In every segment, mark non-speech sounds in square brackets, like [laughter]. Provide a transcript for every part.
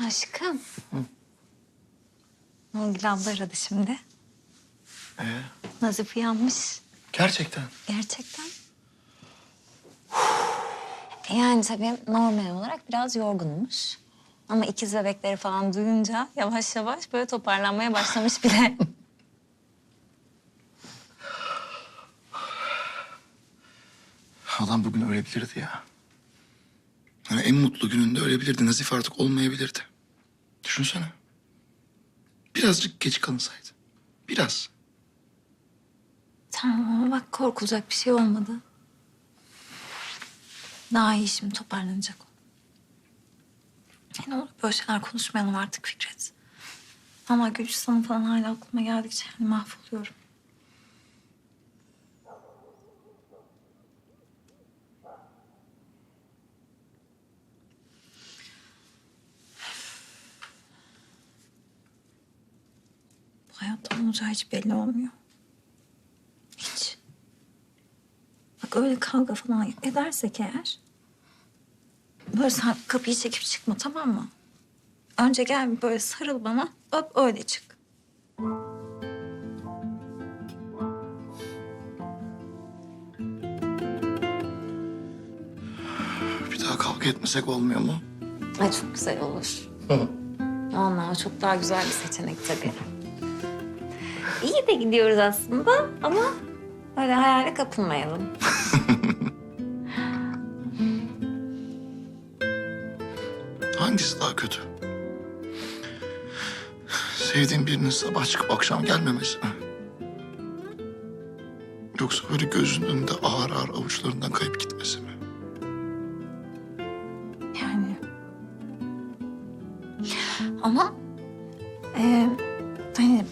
Aşkım. Nurgül abla aradı şimdi. Ee, Nazif uyanmış. gerçekten. Gerçekten. Yani tabii normal olarak biraz yorgunmuş. Ama ikiz bebekleri falan duyunca yavaş yavaş böyle toparlanmaya başlamış bile. Adam bugün ölebilirdi ya. Hani en mutlu gününde ölebilirdi. Nazif artık olmayabilirdi. Düşünsene. Birazcık geç kalınsaydı. Biraz. tamam ama bak korkulacak bir şey olmadı. Daha iyi şimdi toparlanacak o. Ne olur böyle şeyler konuşmayalım artık Fikret. Ama Gülcistan'ın falan hala aklıma geldikçe yani mahvoluyorum. Ne olacağı hiç belli olmuyor. Hiç. Bak öyle kavga falan edersek eğer... Böyle sen kapıyı çekip çıkma tamam mı? Önce gel böyle sarıl bana. Hop öyle çık. Bir daha kavga etmesek olmuyor mu? Ay çok güzel olur. Vallahi çok daha güzel bir seçenek tabii. İyi de gidiyoruz aslında ama öyle hayale kapılmayalım. [laughs] Hangisi daha kötü? Sevdiğin birinin sabah çıkıp akşam gelmemesi mi? Yoksa böyle gözünün önünde ağır ağır avuçlarından kayıp gitmesi mi? Yani. Ama e, hani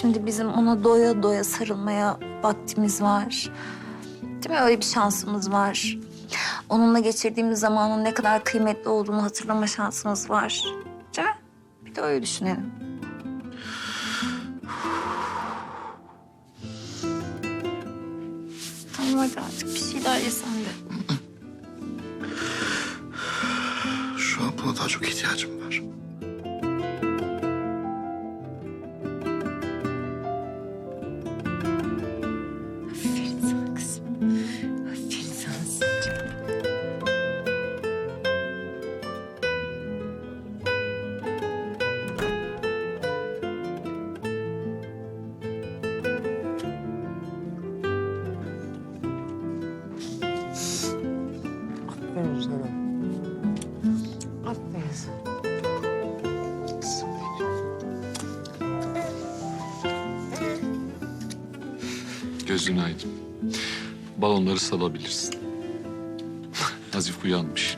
şimdi bizim ona doya doya sarılmaya vaktimiz var. Değil mi? Öyle bir şansımız var. Onunla geçirdiğimiz zamanın ne kadar kıymetli olduğunu hatırlama şansımız var. Değil mi? Bir de öyle düşünelim. Tamam hadi artık bir şeyler yesen de. Şu an buna daha çok ihtiyacım var. Gözün aydın. Balonları salabilirsin. [laughs] Nazif uyanmış.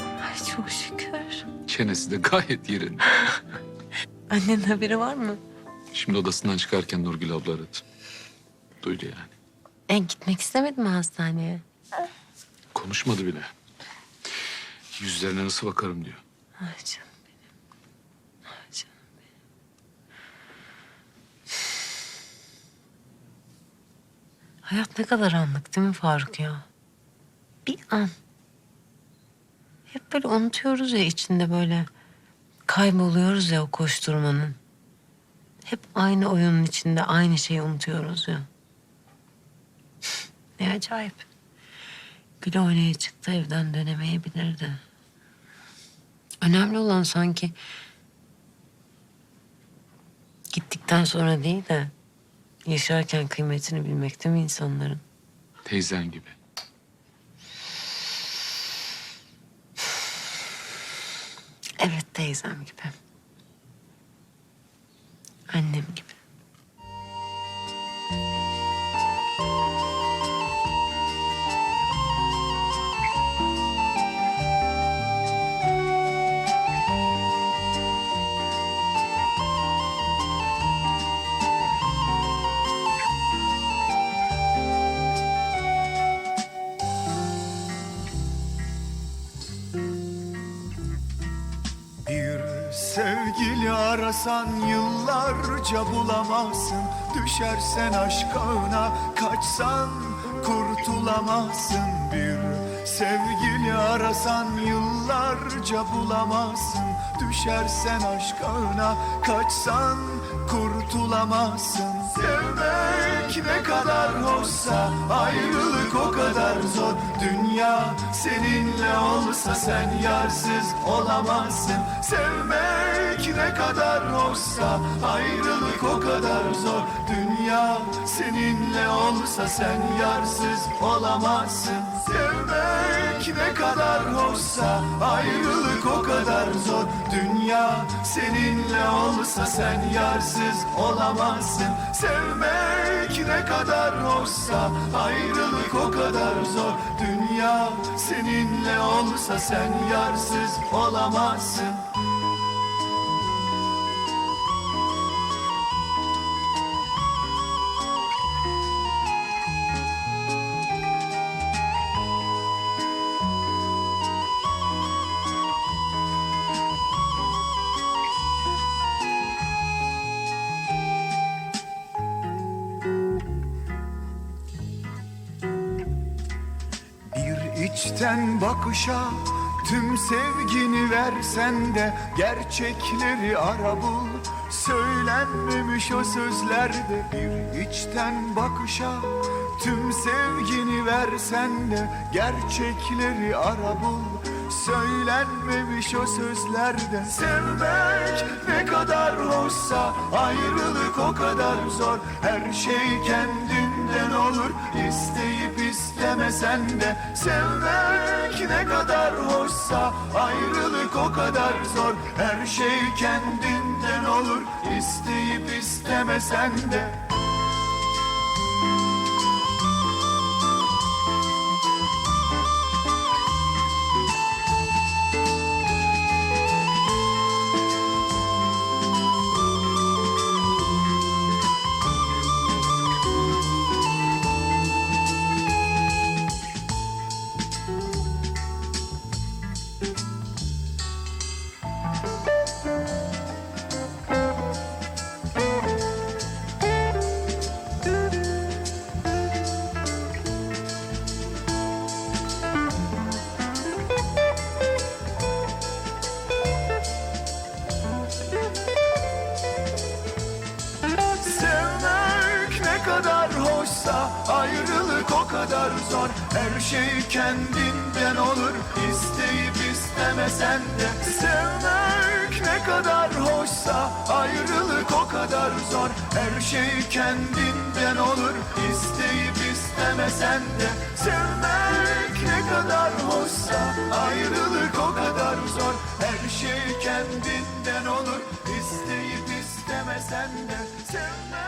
Ay çok şükür. Çenesi de gayet yerinde. [laughs] Annenin haberi var mı? Şimdi odasından çıkarken Nurgül abla aradı. Duydu yani. En gitmek istemedi mi hastaneye? Konuşmadı bile. Yüzlerine nasıl bakarım diyor. Ay canım benim. Ay canım benim. Hayat ne kadar anlık değil mi Faruk ya? Bir an. Hep böyle unutuyoruz ya içinde böyle. Kayboluyoruz ya o koşturmanın. Hep aynı oyunun içinde aynı şeyi unutuyoruz ya. [laughs] ne acayip. Gül oynaya çıktı evden dönemeyebilirdi. Önemli olan sanki gittikten sonra değil de yaşarken kıymetini bilmek değil mi insanların? Teyzen gibi. Evet teyzem gibi. Annem gibi. Sevgili arasan yıllarca bulamazsın. Düşersen aşk kaçsan kurtulamazsın. Bir Sevgili arasan yıllarca bulamazsın. Düşersen aşk kaçsan kurtulamazsın. Sevmek ne kadar hoşsa ayrılık o kadar zor. Dünya seninle olsa sen yarsız olamazsın. Sevmek hoşsa ayrılık o kadar zor. Dünya seninle olsa sen yarsız olamazsın. Sevmek ne kadar hoşsa ayrılık o kadar zor. Dünya seninle olsa sen yarsız olamazsın. Sevmek ne kadar hoşsa ayrılık o kadar zor. Dünya seninle olsa sen yarsız olamazsın içten bakışa tüm sevgini versen de gerçekleri ara bul. Söylenmemiş o sözlerde bir içten bakışa Tüm sevgini versen de gerçekleri ara bul. Söylenmemiş o sözlerde Sevmek ne kadar hoşsa Ayrılık o kadar zor. Her şey kendinden olur. İsteyip istemesen de Sevmek ne kadar hoşsa Ayrılık o kadar zor. Her şey kendinden olur. İsteyip istemesen de kadar zor. Her şey kendinden olur. İsteyip istemesen de Sevmek ne kadar hoşsa ayrılık o kadar zor. Her şey kendinden olur. İsteyip istemesen de Sevmek ne kadar hoşsa ayrılık o kadar zor. Her şey kendinden olur. İsteyip istemesen de Sevmek